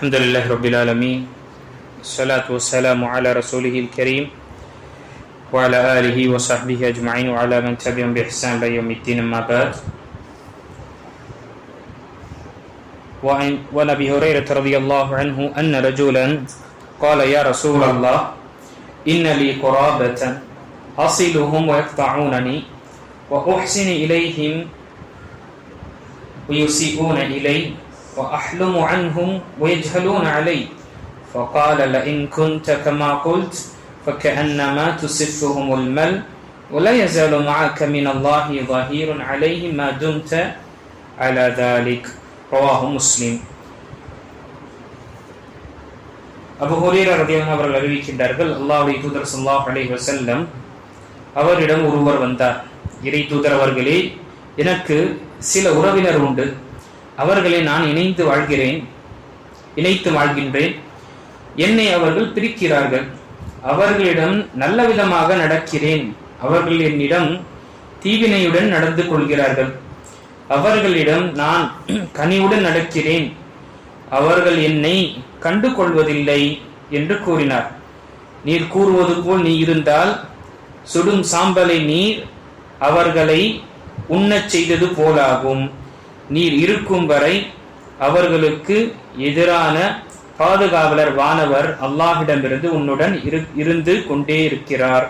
الحمد لله رب العالمين الصلاة والسلام على رسوله الكريم وعلى آله وصحبه أجمعين وعلى من تبعهم بإحسان إلى يوم الدين أما بعد وعن أبي هريرة رضي الله عنه أن رجلا قال يا رسول الله إن لي قرابة أصلهم ويقطعونني وأحسن إليهم ويسيئون إلي وأحلم عنهم ويجهلون علي فقال لئن كنت كما قلت فكأنما تصفهم المل ولا يزال معك من الله ظهير عليهم ما دمت على ذلك رواه مسلم அபு ஹுரேரா ரதியல்லாஹு அவர்கள் அறிவிக்கின்றார்கள் அல்லாஹ்வுடைய தூதர் ஸல்லல்லாஹு அலைஹி வஸல்லம் அவரிடம் ஒருவர் வந்தார் இறை தூதர் அவர்களே எனக்கு சில உறவினர் உண்டு அவர்களை நான் இணைந்து வாழ்கிறேன் இணைத்து வாழ்கின்றேன். என்னை அவர்கள் பிரிக்கிறார்கள். அவர்களிடம் நல்ல விதமாக நடக்கிறேன். அவர்கள் என்னிடம் தீவினையுடன் நடந்து கொள்கிறார்கள். அவர்களிடம் நான் கனிவுடன் நடக்கிறேன். அவர்கள் என்னை கண்டு கொள்வதில்லை என்று கூறினார். நீர் கூறுவது போல் நீ இருந்தால் சுடும் சாம்பலை நீர் அவர்களை உண்ணச் செய்தது போலாகும். நீர் இருக்கும் வரை அவர்களுக்கு எதிரான பாதுகாவலர் வானவர் அல்லாஹ்விடமிருந்து உன்னுடன் இரு இருந்து கொண்டே இருக்கிறார்.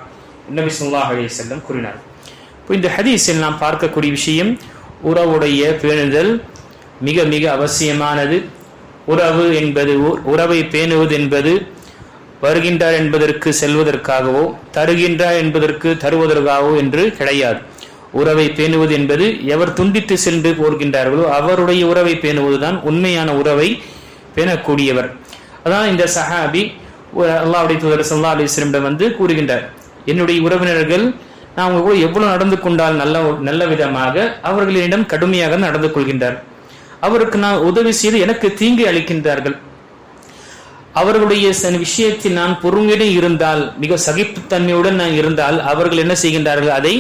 நபி ஸல்லல்லாஹு அலைஹி கூறினார். இப்போ இந்த ஹதீஸில் நாம் பார்க்கக்கூடிய விஷயம் உறவுடைய பேணுதல் மிக மிக அவசியமானது. உறவு என்பது உறவை பேணுவது என்பது வருகின்றார் என்பதற்கு செல்வதற்காகவோ தருகின்றார் என்பதற்கு தருவதற்காகவோ என்று கிடையாது. உறவை பேணுவது என்பது எவர் துண்டித்து சென்று போர்கின்றார்களோ அவருடைய உறவை பேணுவதுதான் உண்மையான உறவை பேணக்கூடியவர். அதான் இந்த சஹாபி அல்லாவுடைய தூதர் சல்லா அலிஸ்லமிடம் வந்து கூறுகின்றார் என்னுடைய உறவினர்கள் நான் அவங்க கூட எவ்வளவு நடந்து கொண்டால் நல்ல நல்ல விதமாக அவர்களிடம் கடுமையாக நடந்து கொள்கின்றார். அவருக்கு நான் உதவி செய்து எனக்கு தீங்கு அளிக்கின்றார்கள். அவர்களுடைய விஷயத்தில் நான் பொறுமையுடன் இருந்தால் மிக சகிப்புத்தன்மையுடன் நான் இருந்தால் அவர்கள் என்ன செய்கின்றார்கள்? அதை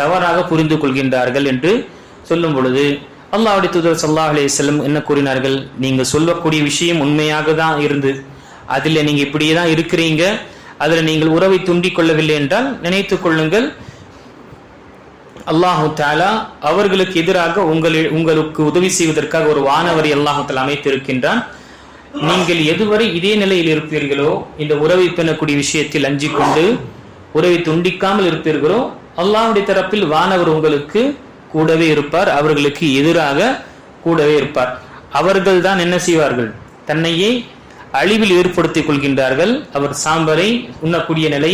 தவறாக புரிந்து கொள்கின்றார்கள் என்று சொல்லும் பொழுது அல்லாவுடைய தூதர் சல்லாஹ் அலி செல்லம் என்ன கூறினார்கள்? நீங்க சொல்லக்கூடிய விஷயம் உண்மையாக தான் இருந்து அதில் நீங்க இப்படியே தான் இருக்கிறீங்க அதில் நீங்கள் உறவை துண்டிக் கொள்ளவில்லை என்றால் நினைத்துக் கொள்ளுங்கள். அல்லாஹு தாலா அவர்களுக்கு எதிராக உங்களில் உங்களுக்கு உதவி செய்வதற்காக ஒரு வானவரை அல்லாஹு தாலா அமைத்திருக்கின்றான். நீங்கள் எதுவரை இதே நிலையில் இருப்பீர்களோ இந்த உறவை பெறக்கூடிய விஷயத்தில் அஞ்சிக்கொண்டு உறவை துண்டிக்காமல் இருப்பீர்களோ அல்லாஹுடைய தரப்பில் வானவர் உங்களுக்கு கூடவே இருப்பார் அவர்களுக்கு எதிராக கூடவே இருப்பார். அவர்கள் தான் என்ன செய்வார்கள்? தன்னையே அழிவில் ஏற்படுத்திக் கொள்கின்றார்கள். அவர் சாம்பரை உண்ணக்கூடிய நிலை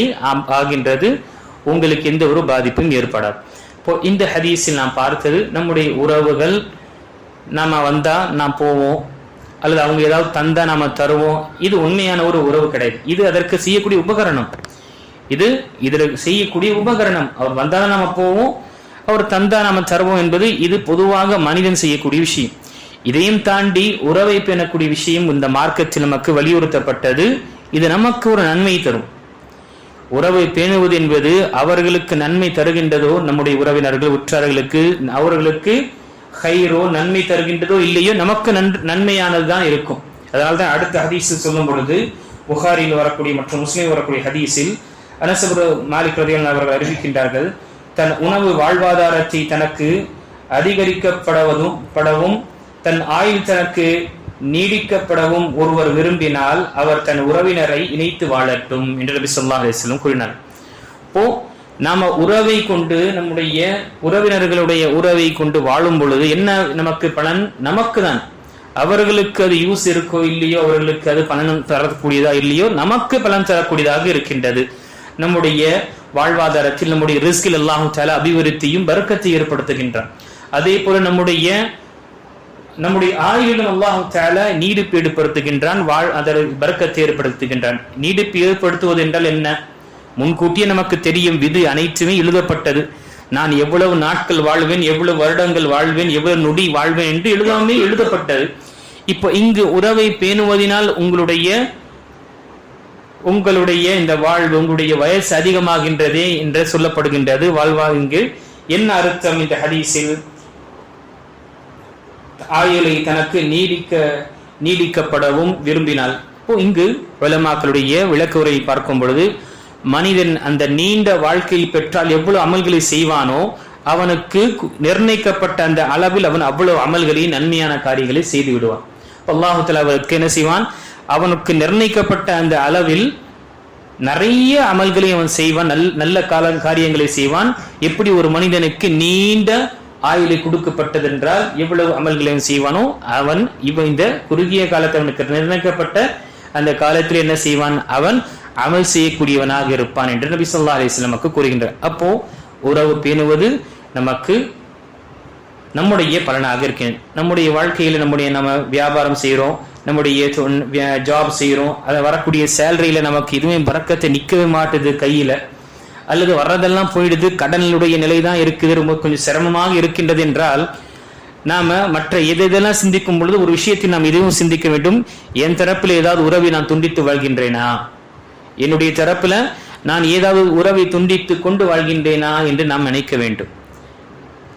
ஆகின்றது. உங்களுக்கு எந்த ஒரு பாதிப்பும் ஏற்படாது. இப்போ இந்த ஹதீஸில் நாம் பார்த்தது நம்முடைய உறவுகள் நாம வந்தா நாம் போவோம் அல்லது அவங்க ஏதாவது தந்தா நாம தருவோம். இது உண்மையான ஒரு உறவு கிடையாது. இது அதற்கு செய்யக்கூடிய உபகரணம். இது இதில் செய்யக்கூடிய உபகரணம். அவர் வந்தால் நம்ம போவோம். அவர் தந்தா நாம தருவோம் என்பது இது பொதுவாக மனிதன் செய்யக்கூடிய விஷயம். இதையும் தாண்டி உறவை பேணக்கூடிய விஷயம் இந்த மார்க்கத்தில் நமக்கு வலியுறுத்தப்பட்டது. இது நமக்கு ஒரு நன்மை தரும். உறவை பேணுவது என்பது அவர்களுக்கு நன்மை தருகின்றதோ நம்முடைய உறவினர்கள் உற்றார்களுக்கு அவர்களுக்கு ஹைரோ நன்மை தருகின்றதோ இல்லையோ நமக்கு நன்மையானது தான் இருக்கும். அதனால்தான் அடுத்த ஹதீஸில் சொல்லும் பொழுது புகாரில் வரக்கூடிய மற்றும் முஸ்லீம் வரக்கூடிய ஹதீஸில் அனசபுர மாலிக் ரதியல் அவர்கள் அறிவிக்கின்றார்கள் தன் உணவு வாழ்வாதாரத்தை தனக்கு அதிகரிக்கப்படவதும் படவும் தன் ஆயுள் தனக்கு நீடிக்கப்படவும் ஒருவர் விரும்பினால் அவர் தன் உறவினரை இணைத்து வாழட்டும் என்று நபி சொல்லா அலிஸ்லம் கூறினார். இப்போ நாம உறவை கொண்டு நம்முடைய உறவினர்களுடைய உறவை கொண்டு வாழும் பொழுது என்ன நமக்கு பலன்? நமக்கு தான். அவர்களுக்கு அது யூஸ் இருக்கோ இல்லையோ அவர்களுக்கு அது பலன் தரக்கூடியதா இல்லையோ நமக்கு பலன் தரக்கூடியதாக இருக்கின்றது. நம்முடைய வாழ்வாதாரத்தில் நம்முடைய ரிஸ்கில் அல்லாஹு தால அபிவிருத்தியும் பறக்கத்தை ஏற்படுத்துகின்றான். அதே போல நம்முடைய நம்முடைய ஆயுளும் அல்லாஹு தால நீடிப்பு ஏற்படுத்துகின்றான் வாழ் அதர் பறக்கத்தை ஏற்படுத்துகின்றான். நீடிப்பு ஏற்படுத்துவது என்றால் என்ன? முன்கூட்டியே நமக்கு தெரியும் விது அனைத்துமே எழுதப்பட்டது. நான் எவ்வளவு நாட்கள் வாழ்வேன் எவ்வளவு வருடங்கள் வாழ்வேன் எவ்வளவு நொடி வாழ்வேன் என்று எழுதாமே எழுதப்பட்டது. இப்போ இங்கு உறவை பேணுவதனால் உங்களுடைய உங்களுடைய இந்த வாழ்வு உங்களுடைய வயசு அதிகமாகின்றதே என்று சொல்லப்படுகின்றது. வாழ்வா இங்கு என்ன அர்த்தம் இந்த ஹதீஸில்? ஆயுளை தனக்கு நீடிக்க நீடிக்கப்படவும் விரும்பினால். இப்போ இங்கு உலமாக்களுடைய விளக்கு பார்க்கும் பொழுது மனிதன் அந்த நீண்ட வாழ்க்கையில் பெற்றால் எவ்வளவு அமல்களை செய்வானோ அவனுக்கு நிர்ணயிக்கப்பட்ட அந்த அளவில் அவன் அவ்வளவு அமல்களை நன்மையான காரியங்களை செய்து விடுவான். அல்லாஹுத்தலா அவருக்கு என்ன செய்வான்? அவனுக்கு நிர்ணயிக்கப்பட்ட அந்த அளவில் நிறைய அமல்களை அவன் செய்வான் நல் நல்ல கால காரியங்களை செய்வான். எப்படி ஒரு மனிதனுக்கு நீண்ட ஆயுளை கொடுக்கப்பட்டதென்றால் எவ்வளவு அமல்களை அவன் செய்வானோ அவன் இவன் இந்த குறுகிய காலத்தில் அவனுக்கு நிர்ணயிக்கப்பட்ட அந்த காலத்தில் என்ன செய்வான்? அவன் அமல் செய்யக்கூடியவனாக இருப்பான் என்று நபி சொல்லா அலிஸ்லமுக்கு கூறுகின்றார். அப்போ உறவு பேணுவது நமக்கு நம்முடைய பலனாக இருக்கேன் நம்முடைய வாழ்க்கையில் நம்முடைய நம்ம வியாபாரம் செய்கிறோம் நம்முடைய ஜாப் செய்கிறோம் அதை வரக்கூடிய சேலரியில நமக்கு எதுவுமே பறக்கத்தை நிற்கவே மாட்டுது கையில. அல்லது வர்றதெல்லாம் போயிடுது. கடனுடைய நிலை தான் இருக்குது. ரொம்ப கொஞ்சம் சிரமமாக இருக்கின்றது என்றால் நாம மற்ற எது எதெல்லாம் சிந்திக்கும் பொழுது ஒரு விஷயத்தை நாம் இதுவும் சிந்திக்க வேண்டும். என் தரப்பில் ஏதாவது உறவை நான் துண்டித்து வாழ்கின்றேனா? என்னுடைய தரப்புல நான் ஏதாவது உறவை துண்டித்து கொண்டு வாழ்கின்றேனா என்று நாம் நினைக்க வேண்டும்.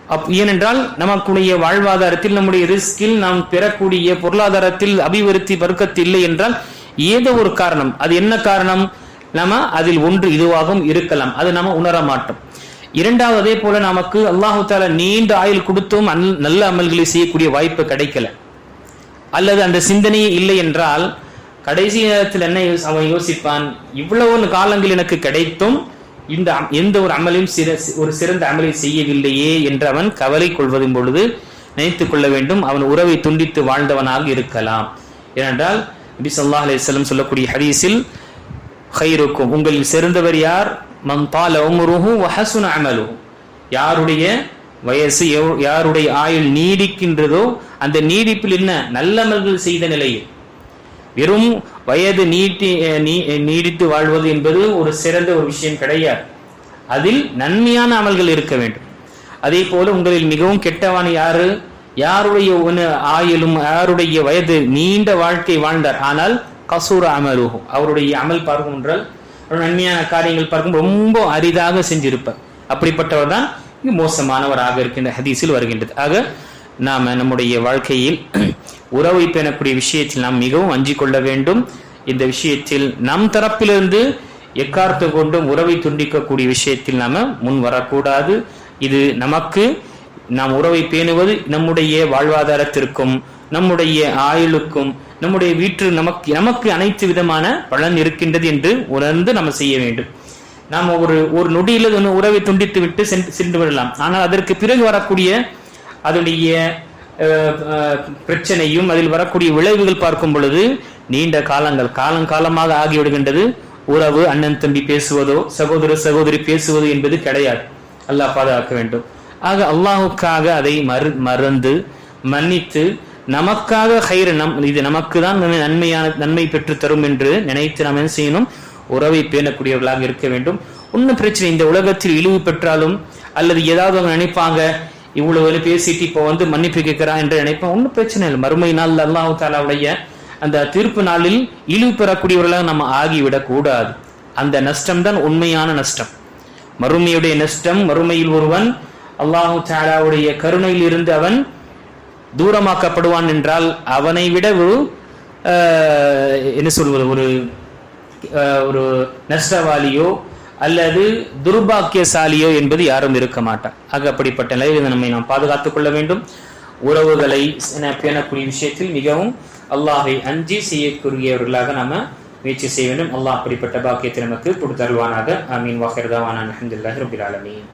அப் ஏனென்றால் நமக்குடைய வாழ்வாதாரத்தில் நம்முடைய ரிஸ்கில் நாம் பெறக்கூடிய பொருளாதாரத்தில் அபிவிருத்தி வர்க்கத்து இல்லை என்றால் ஏதோ ஒரு காரணம். அது என்ன காரணம்? நாம அதில் ஒன்று இதுவாகவும் இருக்கலாம். அது நாம உணர மாட்டோம். இரண்டாவது அதே போல நமக்கு அல்லாஹு நீண்ட ஆயுள் கொடுத்தும் நல்ல அமல்களை செய்யக்கூடிய வாய்ப்பு கிடைக்கல. அல்லது அந்த சிந்தனையே இல்லை என்றால் கடைசி நேரத்தில் என்ன யோசி- அவன் யோசிப்பான் இவ்வளவு காலங்கள் எனக்கு கிடைத்தும் இந்த அம்- எந்த ஒரு அமலையும் சிற ஒரு சிறந்த அமலை செய்யவில்லையே என்று அவன் கவலை கொள்வதும் பொழுது நினைத்துக் கொள்ள வேண்டும் அவன் உறவை துண்டித்து வாழ்ந்தவனாக இருக்கலாம். ஏனென்றால் நபி சொல்லா அலைஹி சொல்லக்கூடிய ஹரீஸில் ஹைருக்கும் உங்களில் சிறந்தவர் யார்? மம்பால தால உம்ருஹு அமலும் யாருடைய வயசு யாருடைய ஆயுள் நீடிக்கின்றதோ அந்த நீடிப்பில் என்ன? நல்லமல்கள் செய்த நிலையில். வெறும் வயது நீட்டி நீ- நீடித்து வாழ்வது என்பது ஒரு சிறந்த ஒரு விஷயம் கிடையாது. அதில் நன்மையான அமல்கள் இருக்க வேண்டும். அதே போல உங்களில் மிகவும் கெட்டவான் யாரு? யாருடைய ஆயிலும் யாருடைய வயது நீண்ட வாழ்க்கை வாழ்ந்தார். ஆனால் கசூர அமலுகும் அவருடைய அமல் பார்க்கும் என்றால் நன்மையான காரியங்கள் பார்க்கும் ரொம்ப அரிதாக செஞ்சிருப்பார். அப்படிப்பட்டவர் தான் மோசமானவராக இருக்கின்ற ஹதீஸில் வருகின்றது. ஆக நாம் நம்முடைய வாழ்க்கையில் உறவை பேணக்கூடிய விஷயத்தில் நாம் மிகவும் அஞ்சிக் கொள்ள வேண்டும். இந்த விஷயத்தில் நம் தரப்பிலிருந்து எக்கார்த்து கொண்டும் உறவை துண்டிக்கக்கூடிய விஷயத்தில் நாம் முன் வரக்கூடாது. இது நமக்கு நாம் உறவை பேணுவது நம்முடைய வாழ்வாதாரத்திற்கும் நம்முடைய ஆயுளுக்கும் நம்முடைய வீட்டு நமக்கு நமக்கு அனைத்து விதமான பலன் இருக்கின்றது என்று உணர்ந்து நம்ம செய்ய வேண்டும். நாம் ஒரு ஒரு நொடியில் ஒன்று உறவை துண்டித்து விட்டு சென்று சென்று விடலாம். ஆனால் அதற்கு பிறகு வரக்கூடிய அதனுடைய பிரச்சனையும் அதில் வரக்கூடிய விளைவுகள் பார்க்கும் பொழுது நீண்ட காலங்கள் காலங்காலமாக ஆகிவிடுகின்றது. உறவு அண்ணன் தம்பி பேசுவதோ சகோதர சகோதரி பேசுவதோ என்பது கிடையாது. அல்லாஹ் பாதுகாக்க வேண்டும். ஆக அல்லாஹுக்காக அதை மறு மறந்து மன்னித்து நமக்காக ஹைர நம் இது நமக்கு தான் நன்மையான நன்மை பெற்று தரும் என்று நினைத்து நாம் என்ன செய்யணும்? உறவை பேணக்கூடியவர்களாக இருக்க வேண்டும். ஒன்றும் பிரச்சனை இந்த உலகத்தில் இழிவு பெற்றாலும் அல்லது ஏதாவது அவங்க நினைப்பாங்க இவ்வளவு வேலை பேசிட்டு இப்போ வந்து மன்னிப்பு கேட்கிறான் என்று நினைப்போம். ஒன்றும் பிரச்சனை இல்லை. மறுமை நாள் அல்லாஹு தாலாவுடைய அந்த தீர்ப்பு நாளில் இழிவு பெறக்கூடியவர்களாக நம்ம ஆகிவிடக் கூடாது அந்த நஷ்டம் தான் உண்மையான நஷ்டம். மறுமையுடைய நஷ்டம் மறுமையில் ஒருவன் அல்லாஹு தாலாவுடைய கருணையில் இருந்து அவன் தூரமாக்கப்படுவான் என்றால் அவனை விட ஒரு என்ன சொல்வது ஒரு ஒரு நஷ்டவாளியோ அல்லது துர்பாக்கியசாலியோ என்பது யாரும் இருக்க மாட்டார். ஆக அப்படிப்பட்ட நிலையில் நம்மை நாம் பாதுகாத்துக் கொள்ள வேண்டும். உறவுகளை என பேணக்கூடிய விஷயத்தில் மிகவும் அல்லாஹை அஞ்சி செய்யக்கூடியவர்களாக நாம முயற்சி செய்ய வேண்டும். அல்லாஹ் அப்படிப்பட்ட பாக்கியத்தை நமக்கு கொடுத்தருவானாக. ஆமீன். வாஹிர்தாவான அலமதுல்லாஹி ரபில் ஆலமீன்.